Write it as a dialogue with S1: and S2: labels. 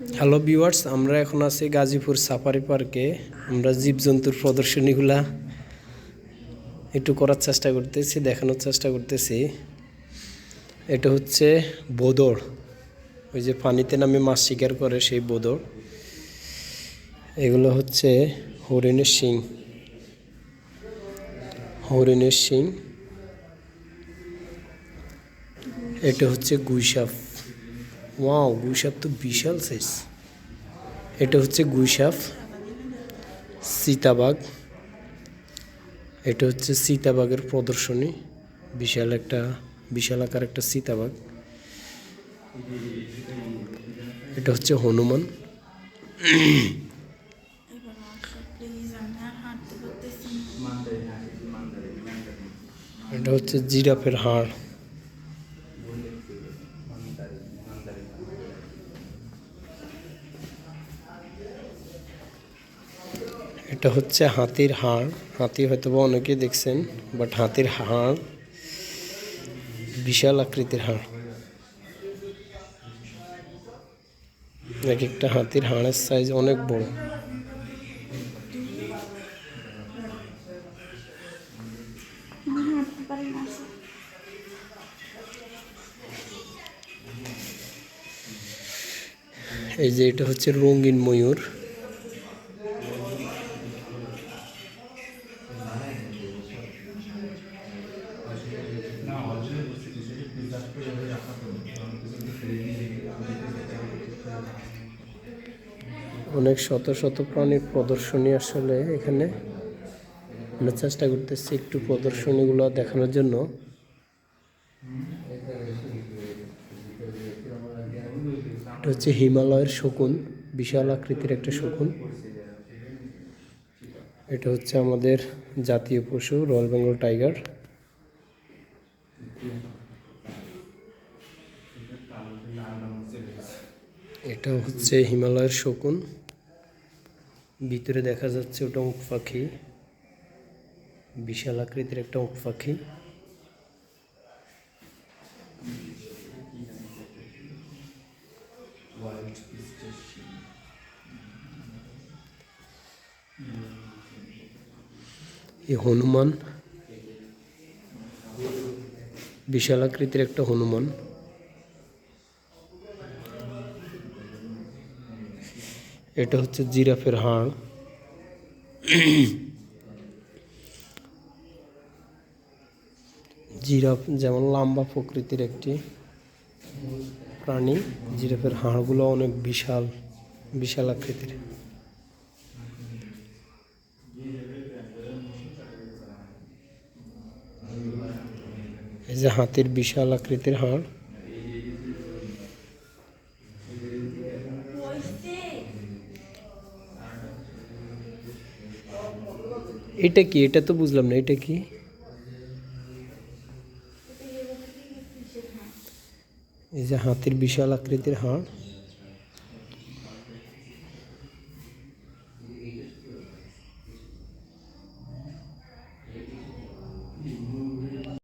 S1: Hello viewers আমরা এখন আছি গাজীপুর সাফারি পার্কে আমরা জীবজন্তুর প্রদর্শনীগুলা একটু করার চেষ্টা করতেছি, দেখানোর চেষ্টা করতেছি। এটা হচ্ছে বোদর। ওই যে পানিতে নামে মাছ শিকার করে সেই বোদর। এগুলো হচ্ছে হরিণের শিং। হরিণের শিং। এটা হচ্ছে গুইসাপ। ওয়াও গুইসাপ তো বিশাল সাইজ এটা হচ্ছে গুইসাপ সীতাবাগ এটা হচ্ছে সীতাবাগের প্রদর্শনী। বিশাল একটা, বিশাল আকার একটা সীতাবাগ এটা হচ্ছে হনুমান। এটা হচ্ছে জিরাফের হাড়। এটা হচ্ছে হাতির হাড়। হাতি হয়তো বা অনেকেই দেখছেন বাট হাতির হাড় বিশাল আকৃতির হাড়। এক একটা হাতির হাড়ের সাইজ অনেক বড়। এই যে এটা হচ্ছে রঙিন ময়ূর। অনেক শত শত প্রাণীর প্রদর্শনী আসলে এখানে। আমরা চেষ্টা করতেছি একটু প্রদর্শনীগুলো দেখানোর জন্য। এটা হচ্ছে হিমালয়ের শকুন, বিশাল আকৃতির একটা শকুন। এটা হচ্ছে আমাদের জাতীয় পশু, রয়্যাল বেঙ্গল টাইগার। এটা হচ্ছে হিমালয়ের শকুন। ভিতরে দেখা যাচ্ছে ওটা উট পাখি, বিশাল আকৃতির একটা উট পাখি। এই হনুমান, বিশাল আকৃতির একটা হনুমান। এটা হচ্ছে জিরাফের হাড়। জিরাফ যেমন লম্বা প্রকৃতির একটি প্রাণী, জিরাফের হাড়গুলো অনেক বিশাল বিশাল আকৃতির। এই যে হাতির বিশাল আকৃতির হাড়। এটা কি? এটা তো বুঝলাম না এটা কি? এই যে হাতির বিশাল আকৃতির হাড়।